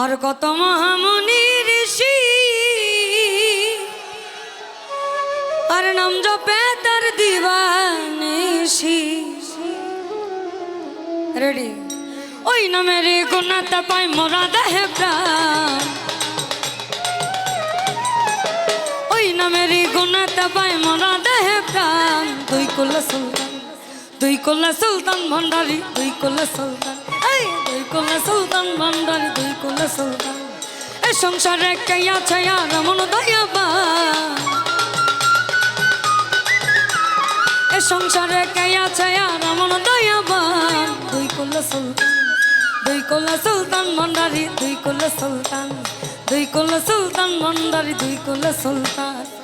আর কত মহামুনি ঋষি। আর নাম জপে তার দিবানিসি রেডি ওই নামের গুণাতে পাই মোরা দেহে প্রাণ। ওই নামের গুণাতে পাই মোরা দেহে প্রাণ। দুই কুল সুলতান, দুই কুল সুলতান ভণ্ডারি, দুই কুল সুলতান। কুল সুলতান ভণ্ডারি দুই কুল সুলতান। এ সংসারে কে আছে আর মন দয়াবা এ সংসারে কে আছে আর মন দয়াবান? দুই কুল সুলতান, দুই কুল সুলতান ভণ্ডারি দুই কুল সুলতান। দুই কুল সুলতান ভণ্ডারি দুই কুল সুলতান।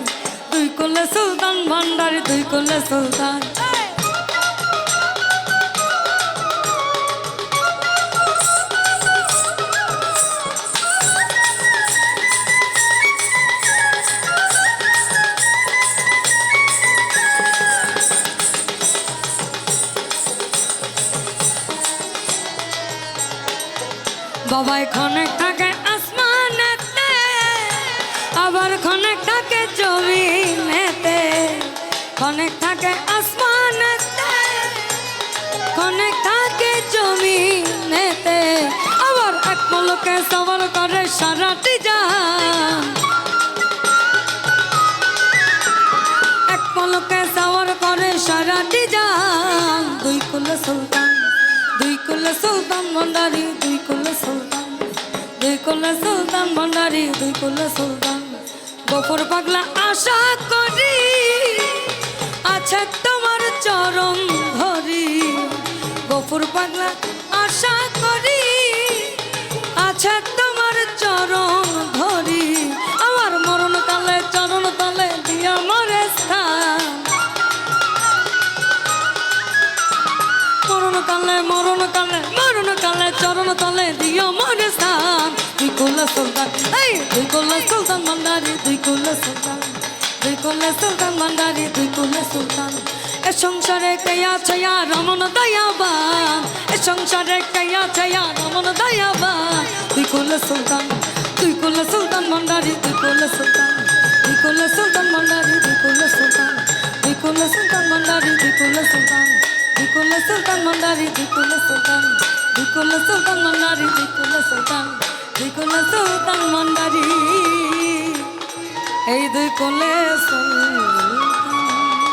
কুল সুলতান ভণ্ডারি দুই কুল সুলতান। বাবাই খনে থাকে আসমানেতে আবার খনে থাকে জমিনেতে খনে থাকে আসমানেতে খনে থাকে জমিনেতে। আবার এক পলকে সবার করে সারাটি জান এক পলকে সবার করে সারাটি জান দুই কুল সুলতান, দুই কুল সুলতান ভণ্ডারি দুই কুল সুলতান, দুই কুল সুলতান ভণ্ডারি দুই কুল সুলতান। গফর পাগলা আশা করি আছে তোমার চরম ধরি। গফুর পাগলা আশা করি কালে মরণ কালে মরণ কালে চরণ তলে দিও মরে স্থান দুই কুল্লা সুলতান এই দুই কুল্লা সুলতান ভান্ডারি দুই কুল্লা সুলতান দুই কুল্লা সুলতান ভান্ডারি দুই কুল্লা সুলতান এ সংসারে কয়া ছয়া রমন দয়াবান এ সংসারে কয়া ছয়া রমন দয়াবান দুই কুল্লা সুলতান দুই কুল্লা সুলতান ভান্ডারি দুই কুল্লা সুলতান দুই কুল্লা সুলতান ভান্ডারি দুই কুল্লা সুলতান দুই কুল্লা সুলতান ভান্ডারি দুই কুল্লা সুলতান Dikulla Sultan Mandari, Dikulla Sultan, Dikulla Sultan Mandari, Dikulla Sultan, Dikulla Sultan Mandari. এই দুই কোলে সুলতান